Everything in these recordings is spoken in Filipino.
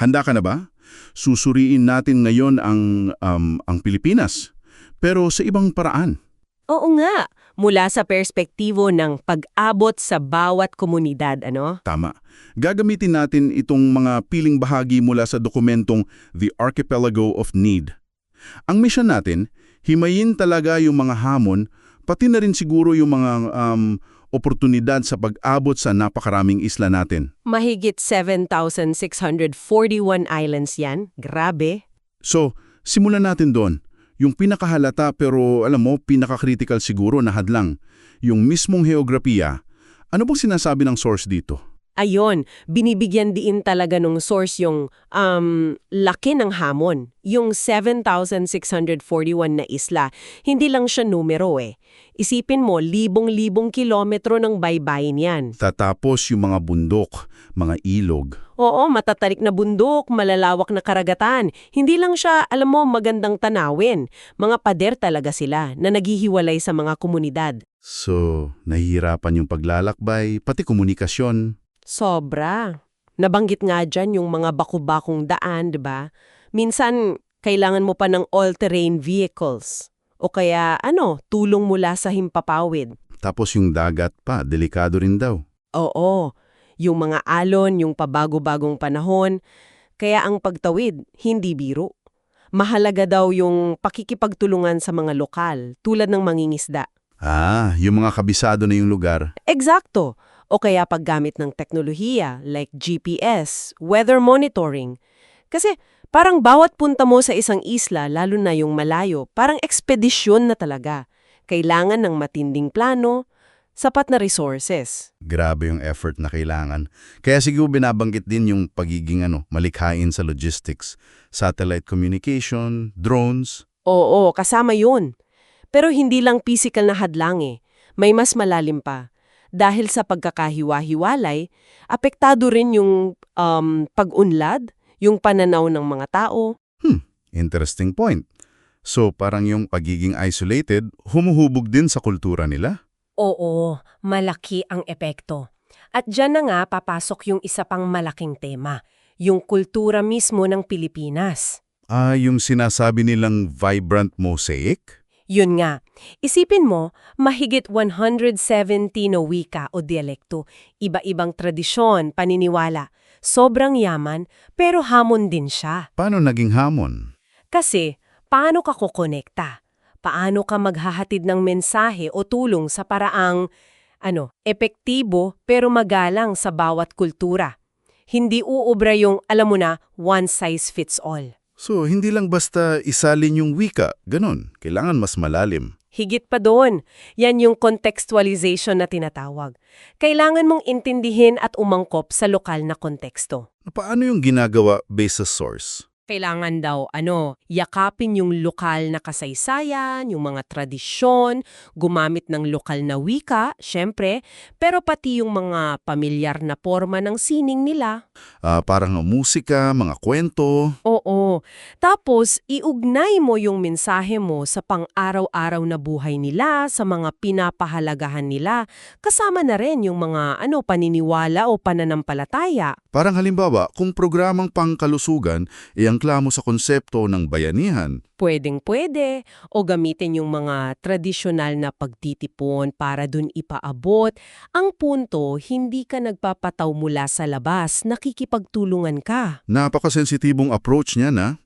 Handa ka na ba? Susuriin natin ngayon ang, um, ang Pilipinas, pero sa ibang paraan. Oo nga, mula sa perspektibo ng pag-abot sa bawat komunidad, ano? Tama. Gagamitin natin itong mga piling bahagi mula sa dokumentong The Archipelago of Need. Ang mission natin, himayin talaga yung mga hamon, pati na rin siguro yung mga um, oportunidad sa pag-abot sa napakaraming isla natin. Mahigit 7,641 islands yan. Grabe. So, simulan natin doon. Yung pinakahalata pero alam mo, pinaka-critical siguro na hadlang. Yung mismong geografiya. Ano bang sinasabi ng source dito? Ayon, binibigyan diin talaga nung source yung um, laki ng hamon. Yung 7,641 na isla, hindi lang siya numero eh. Isipin mo, libong-libong kilometro ng baybayin yan. Tatapos yung mga bundok, mga ilog. Oo, matatarik na bundok, malalawak na karagatan. Hindi lang siya, alam mo, magandang tanawin. Mga pader talaga sila na naghihiwalay sa mga komunidad. So, nahihirapan yung paglalakbay, pati komunikasyon. Sobra. Nabanggit nga dyan yung mga baku-bakong daan, di ba? Minsan, kailangan mo pa ng all-terrain vehicles. O kaya, ano, tulong mula sa himpapawid. Tapos yung dagat pa, delikado rin daw. Oo, yung mga alon, yung pabago-bagong panahon. Kaya ang pagtawid, hindi biro. Mahalaga daw yung pakikipagtulungan sa mga lokal, tulad ng mangingisda. Ah, yung mga kabisado na yung lugar. Eksakto. O kaya paggamit ng teknolohiya like GPS, weather monitoring. Kasi parang bawat punta mo sa isang isla, lalo na yung malayo, parang ekspedisyon na talaga. Kailangan ng matinding plano, sapat na resources. Grabe yung effort na kailangan. Kaya siguro binabanggit din yung pagiging ano, malikhain sa logistics. Satellite communication, drones. Oo, kasama yun. Pero hindi lang physical na hadlang eh. May mas malalim pa. Dahil sa pagkakahiwa-hiwalay, apektado rin yung um, pag-unlad, yung pananaw ng mga tao. Hmm, interesting point. So parang yung pagiging isolated, humuhubog din sa kultura nila? Oo, malaki ang epekto. At dyan na nga papasok yung isa pang malaking tema, yung kultura mismo ng Pilipinas. Ah, yung sinasabi nilang vibrant mosaic? Yun nga, isipin mo, mahigit 170 na wika o dialekto, iba-ibang tradisyon, paniniwala. Sobrang yaman, pero hamon din siya. Paano naging hamon? Kasi, paano ka kukonekta? Paano ka maghahatid ng mensahe o tulong sa paraang, ano, epektibo pero magalang sa bawat kultura? Hindi uubra yung, alam mo na, one size fits all. So, hindi lang basta isalin yung wika, ganon. Kailangan mas malalim. Higit pa doon, yan yung contextualization na tinatawag. Kailangan mong intindihin at umangkop sa lokal na konteksto. Paano yung ginagawa based sa source? Kailangan daw, ano, yakapin yung lokal na kasaysayan, yung mga tradisyon, gumamit ng lokal na wika, syempre, pero pati yung mga pamilyar na forma ng sining nila. Ah, parang musika, mga kwento. Oo. Tapos, iugnay mo yung mensahe mo sa pang-araw-araw na buhay nila, sa mga pinapahalagahan nila, kasama na rin yung mga ano paniniwala o pananampalataya. Parang halimbawa, kung programang pangkalusugan, iangkla mo sa konsepto ng bayanihan. Pwedeng-pwede o gamitin yung mga tradisyonal na pagtitipon para dun ipaabot. Ang punto, hindi ka nagpapataw mula sa labas, nakikipagtulungan ka. Napakasensitibong approach niya na.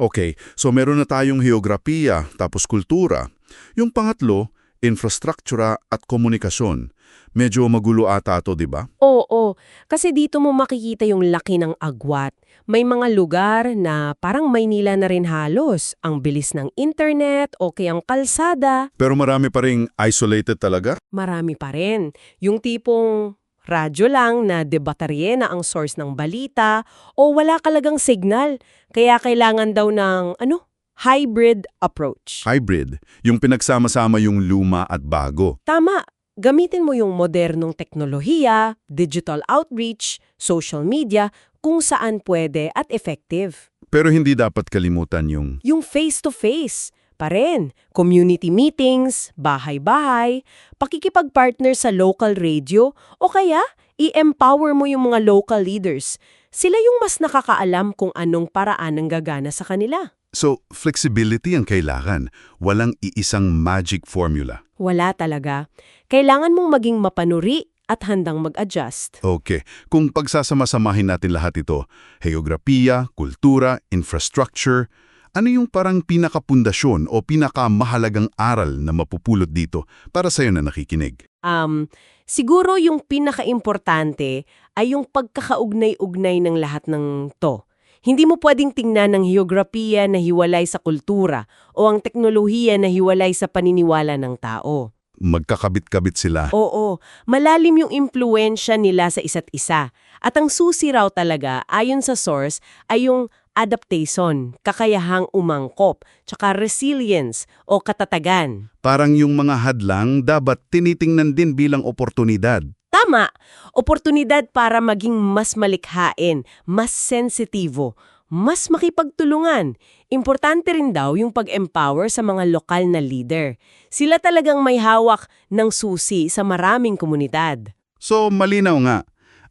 Okay, so meron na tayong geografiya, tapos kultura. Yung pangatlo, infrastruktura at komunikasyon. Medyo magulo ata to, di ba? Oo, kasi dito mo makikita yung laki ng agwat. May mga lugar na parang Maynila na rin halos. Ang bilis ng internet o kayang kalsada, Pero marami pa ring isolated talaga. marami pa rin. Yung tipong radyo lang na debatarye na ang source ng balita o wala kalagang signal. Kaya kailangan daw ng, ano, hybrid approach. Hybrid, yung pinagsama-sama yung luma at bago. Tama. Gamitin mo yung modernong teknolohiya, digital outreach, social media, kung saan pwede at effective. Pero hindi dapat kalimutan yung Yung face-to-face pa rin. Community meetings, bahay-bahay, pakikipag-partner sa local radio, o kaya i-empower mo yung mga local leaders. Sila yung mas nakakaalam kung anong paraan ang gagana sa kanila. So, flexibility ang kailangan. Walang iisang magic formula. Wala talaga. Kailangan mong maging mapanuri at handang mag-adjust. Okay, kung pagsasama-samahin natin lahat ito, geografiya, kultura, infrastructure, ano yung parang pinakapundasyon o pinakamahalagang aral na mapupulot dito para sa'yo na nakikinig? Um, siguro yung pinaka-importante ay yung pagkakaugnay-ugnay ng lahat ng to. Hindi mo pwedeng tingnan ng geografiya na hiwalay sa kultura o ang teknolohiya na hiwalay sa paniniwala ng tao. Magkakabit-kabit sila. Oo, malalim yung impluensya nila sa isa't isa. At ang susi raw talaga, ayon sa source, ay yung adaptation, kakayahang umangkop, tsaka resilience o katatagan. Parang yung mga hadlang dapat tinitingnan din bilang oportunidad. Tama! Oportunidad para maging mas malikhain, mas sensitibo, mas makipagtulungan. Importante rin daw yung pag-empower sa mga lokal na leader. Sila talagang may hawak ng susi sa maraming komunidad. So, malinaw nga,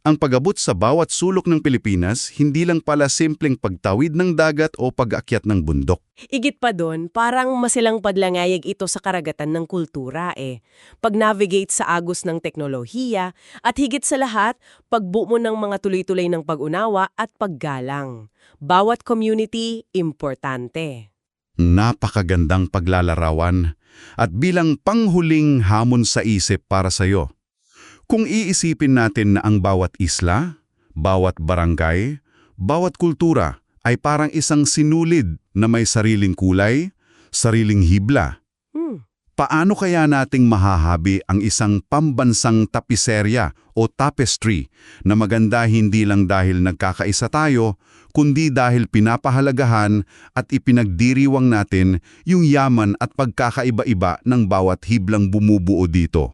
ang pag-abot sa bawat sulok ng Pilipinas, hindi lang pala simpleng pagtawid ng dagat o pag-akyat ng bundok. Igit pa doon, parang masilang padlangayag ito sa karagatan ng kultura eh. Pag-navigate sa agos ng teknolohiya at higit sa lahat, pagbuo ng mga tuloy-tuloy ng pag-unawa at paggalang. Bawat community, importante. Napakagandang paglalarawan at bilang panghuling hamon sa isip para sa'yo. Kung iisipin natin na ang bawat isla, bawat barangay, bawat kultura ay parang isang sinulid na may sariling kulay, sariling hibla, Hmm. paano kaya nating mahahabi ang isang pambansang tapiserya o tapestry na maganda hindi lang dahil nagkakaisa tayo, kundi dahil pinapahalagahan at ipinagdiriwang natin yung yaman at pagkakaiba-iba ng bawat hiblang bumubuo dito?